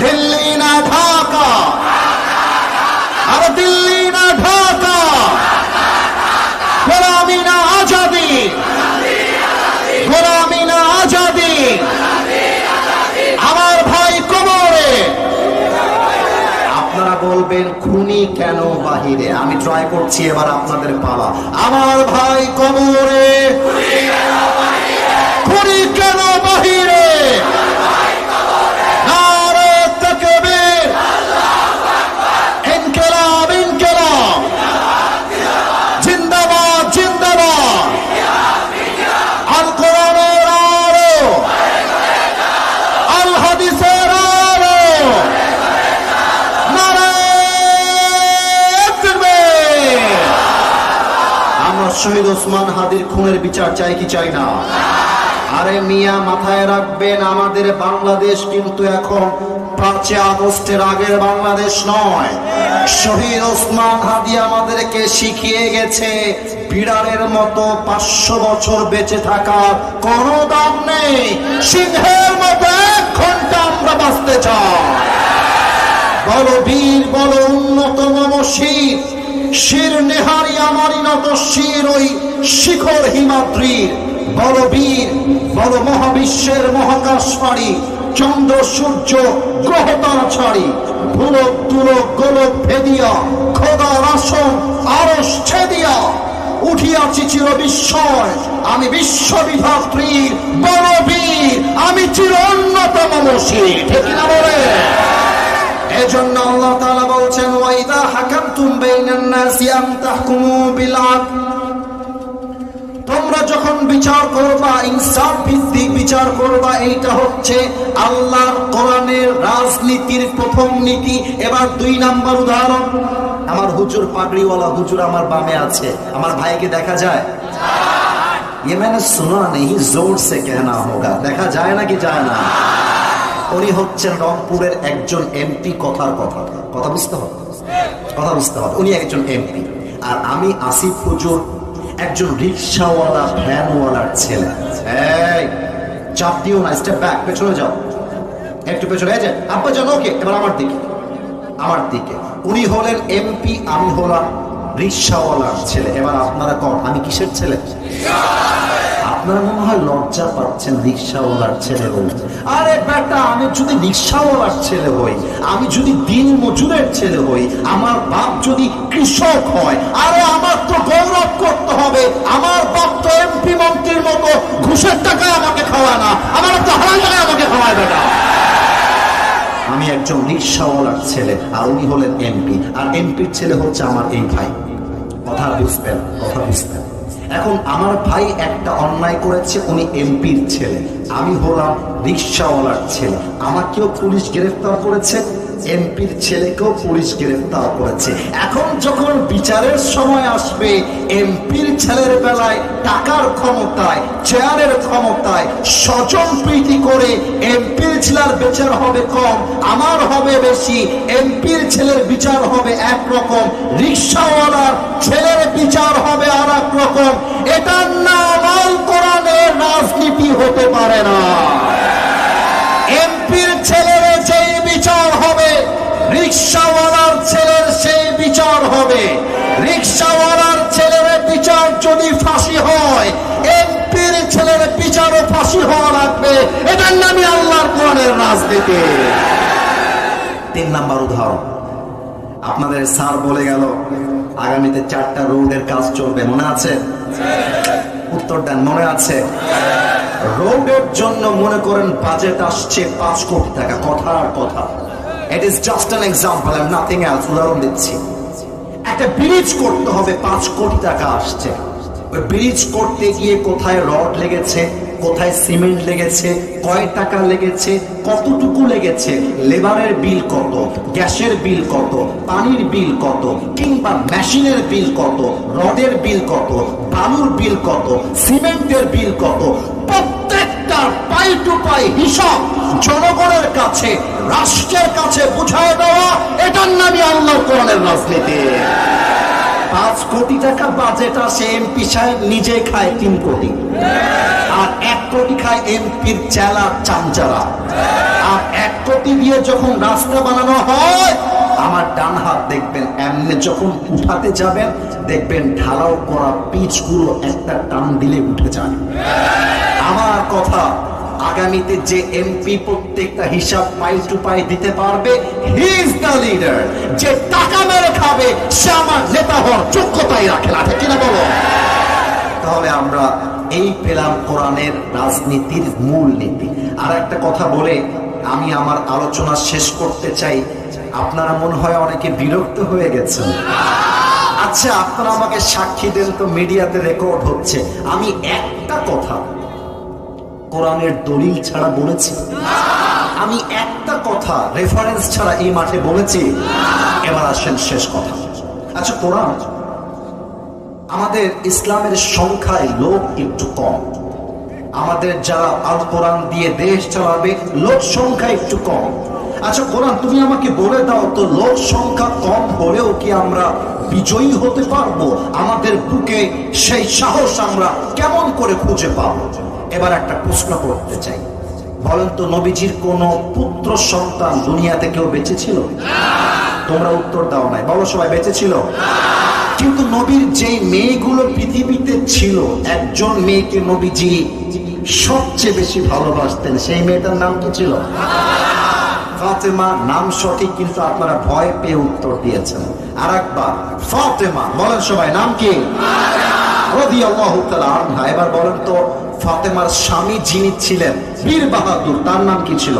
দিল্লি না ঢাকা? আর দিল্লি না ঢাকা? গোলামি না আজাদি? গোলামি না আজাদি? আমার ভাই কোমরে। আপনারা বলবেন, খুনি কেন বাহিরে? আমি ট্রাই করছি এবার আপনাদের পালা। আমার ভাই কোমরে। খুনি কেন বাহিরে নারে তাকবীর ইনকিলাব ইনকিলাব জিন্দাবাদ জিন্দাবাদ আল কোরআনের আলো আল হাদিসের আলো নারায়ণ তাকবীর। আমরা শহীদ ওসমান হাদির খুনের বিচার চাই কি চাই না? আরে মিয়া মাথায় রাখবেন, আমাদের বাংলাদেশ কিন্তু এখন পাঁচই আগস্টের আগের বাংলাদেশ নয়। শহীদ ওসমান হাদি আমাদেরকে শিখিয়ে গেছে, বিড়ালের মতো পাঁচশো বছর বেঁচে থাকার কোনো দাম নেই। সিংহের মতো এক ঘণ্টা আমরা বাঁচতে চাই। বলো বীর, বলো উন্নত মম শির নেহারি আমারি নত শির ওই শিখর হিমাদ্রির বলো বীর বলো মহাবিশ্বের মহাকাশ পাড়ি চন্দ্র, সূর্য, গ্রহ তারা ছাড়ি গোলক আসন আরস ছেদিয়া। উঠিয়াছি চির বিস্ময়, আমি বিশ্ববিধাত্রীর বড় বীর আমি চির অন্যতম মসির। ঠিক না বলে? এজন্য আল্লাহ তাআলা বলছেন হাকামতুম বাইনান নাসি আন তাহকুমু বিল আদল তোমরা যখন বিচার করবা ইনসাফ ভিত্তিক বিচার করবা এইটা হচ্ছে আল্লাহর কোরআনের রাজনীতির প্রথম নীতি এবার দুই নাম্বার উদাহরণ আমার হুজুর পাগড়িওয়ালা হুজুর আমার বামে আছে আমার ভাইকে দেখা যায় ये मैंने सुना नहीं जोर से कहना होगा দেখা যায় নাকি যায় না উনি হচ্ছেন রংপুরের একজন এমপি কথার কথা কথা বুঝতে হবে কথা বুঝতে হবে। উনি একজন এমপি। আর আমি আসিফ হুজুর, একজন রিক্সাওয়ালা, ভ্যানওয়ালার ছেলে। চাপ দিও না স্টেপ ব্যাক পেছনে যাও। একটু পেছনে যে, আব্বা জানো ওকে, এবার আমার দিকে। আমার দিকে। উনি হলেন এমপি, আমি হলাম রিক্সাওয়ালার ছেলে। এবার আপনারা কন, আমি কিসের ছেলে? আপনারা মনে হয় লজ্জা পাচ্ছেন রিক্সাওয়ালার ছেলে বলতে আরে বেটা, আমি যদি রিক্সাওয়ালার ছেলে হই, আমি যদি দিন মজুরের ছেলে হই, আমার বাপ যদি কৃষক হয়, আরে আমার তো গৌরব করতে হবে। আমার বাপ তো এমপি মন্ত্রীর মতো ঘুষের টাকায় আমাকে খাওয়ায় না। আমার তো হারাল টাকায় আমাকে খাওয়ায়, বেটা। আমি একজন রিক্সাওয়ালার ছেলে, আর উনি হলেন এমপি আর এমপির ছেলে হচ্ছে আমার এই ভাই। কথা বুঝবেন কথা বুঝবেন। এখন আমার ভাই একটা অন্যায় করেছে, উনি এমপির ছেলে। আমি হলাম রিক্সাওয়ালার ছেলে। আমাকেও পুলিশ গ্রেফতার করেছে এমপির ছেলেকেও পুলিশ গ্রেফতার করেছে। এখন যখন বিচারের সময় আসবে, এমপির ছেলের বেলায় টাকার ক্ষমতায় চেয়ারের ক্ষমতায় স্বজন প্রীতি করে এমপির ছেলের বিচার হবে কম, আমার হবে বেশি, এমপির ছেলের বিচার হবে একরকম, রিক্সাওয়ালার ছেলের বিচার হবে আর রকম। এটার আল্লাহর রাজনীতি। তিন নাম্বার উদাহরণ। আপনাদের স্যার বলে গেল, আগামীতে চারটা রোডের কাজ চলবে। মনে আছে? উত্তর দেন, মনে আছে? রোডের জন্য মনে করেন বাজেট আসছে পাঁচ কোটি টাকা। কথা আর কথা। It is just an example and nothing else উদাহরণ দিচ্ছি। একটা ব্রিজ করতে হবে, পাঁচ কোটি টাকা আসছে। ব্রিজ করতে গিয়ে কোথায় রড লেগেছে, কোথায় সিমেন্ট লেগেছে, কয় টাকা লেগেছে, কতটুকু লেগেছে, লেবারের বিল কত, গ্যাসের বিল কত, পানির বিল কত, কিংবা মেশিনের বিল কত, রডের বিল কত, বালুর বিল কত, সিমেন্টের বিল কত, প্রত্যেকটা পাই টু পাই হিসাব জনগণের কাছে, রাষ্ট্রের কাছে বুঝায় দেওয়া, এটার নামই আল্লাহ কোরআনের রাজনীতি। পাঁচ কোটি টাকা বাজেট আসে এমপি সাহেব নিজে খায় তিন কোটি। আর এক কোটি খায় এমপির চেলা চামচারা আর এক কোটি দিয়ে যখন রাস্তা বানানো হয়, আমার ডান হাত দেখবেন, এমনি যখন উঠাতে যাবেন, দেখবেন ঢালাও করা পিচগুলো একটা টান দিলে উঠে যায়। আমার কথা আগামীতে যে এমপি প্রত্যেকটা হিসাব পাই টু পাই দিতে পারবে হি ইজ দ্য লিডার যে টাকা মেরে খাবে, সে আমার নেতা হওয়ার যোগ্যতাই রাখে না, ঠিক কিনা বলো? তাহলে আমরা এই পেলাম কোরআনের রাজনীতির মূল নীতি। আর একটা কথা বলে, আমি আমার আলোচনা শেষ করতে চাই। আপনারা মনে হয় অনেকে বিরক্ত হয়ে গেছেন। আচ্ছা আপনারা আমাকে সাক্ষী দেন তো মিডিয়াতে রেকর্ড হচ্ছে। আমি একটা কথা কোরআনের দলিল ছাড়া বলেছি। আমি একটা কথা রেফারেন্স ছাড়া এই মাঠে বলেছি। এবার আসেন শেষ কথা। আচ্ছা কোরআন, আমাদের ইসলামের সংখ্যায় লোক একটু কম। আমাদের যারা আল কোরআন দিয়ে দেশ চালাবে, লোক সংখ্যা একটু কম। আচ্ছা কোরআন, তুমি আমাকে বলে দাও তো, লোক সংখ্যা কম হলেও কি আমরা বিজয়ী হতে পারব? আমাদের বুকে সেই সাহস আমরা কেমন করে খুঁজে পাবো? এবার একটা প্রশ্ন করতে চাই। বলেন তো নবীজির কোন পুত্র সন্তান দুনিয়াতে কেউ বেঁচে ছিল? তোমরা উত্তর দাও নাই। বলো সবাই, বেঁচে ছিল? কিন্তু নবীর যেই মেয়েগুলো পৃথিবীতে ছিল, একজন মেয়েকে নবীজি সবচেয়ে বেশি ভালোবাসতেন। সেই মেয়েটার নাম কি ছিল? ফাতেমা। নাম সঠিক, কিন্তু আপনারা ভয় পেয়ে উত্তর দিয়েছেন। আর একবার ফাতেমা। বলেন সবাই, নাম কি? এবার বলেন তো ফাতেমার স্বামী যিনি ছিলেন বীর বাহাদুর, তার নাম কি ছিল?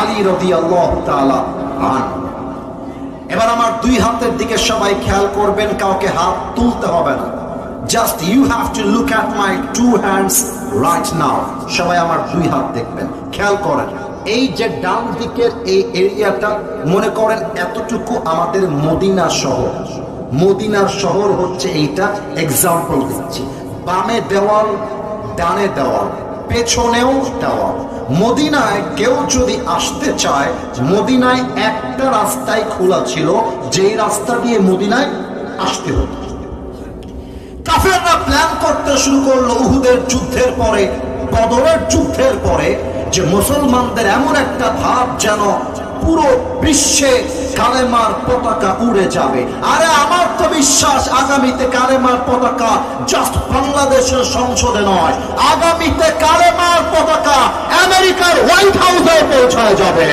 আলী আনহু এবার আমার দুই হাতের দিকে সবাই খেয়াল করবেন, কাউকে হাত তুলতে হবে না। Just you have to look at my two hands right now সবাই আমার দুই হাত দেখবেন, খেয়াল করেন। এই যে ডান দিকের এই এরিয়াটা, মনে করেন এতটুকু আমাদের মদিনা শহর। মদিনার শহর হচ্ছে এইটা এক্সাম্পল দিচ্ছি। বামে দেওয়াল, ডানে দেওয়াল, পেছনেও দেওয়াল। মদিনায় কেউ যদি আসতে চায়, মদিনায় একটা রাস্তায় খোলা ছিল, যেই রাস্তা দিয়ে মদিনায় আসতে হতো। কাফেররা প্ল্যান করতে শুরু করল উহুদের যুদ্ধের পরে, বদরের যুদ্ধের পরে, যে মুসলমানদের এমন একটা ভাব যেন পুরো বিশ্বে কালেমার পতাকা উড়ে যাবে। আরে আমার তো বিশ্বাস, আগামীতে কালেমার পতাকা জাস্ট বাংলাদেশের সংসদে নয়, আগামীতে কালেমার পতাকা আমেরিকার হোয়াইট হাউসে পৌঁছায় যাবে।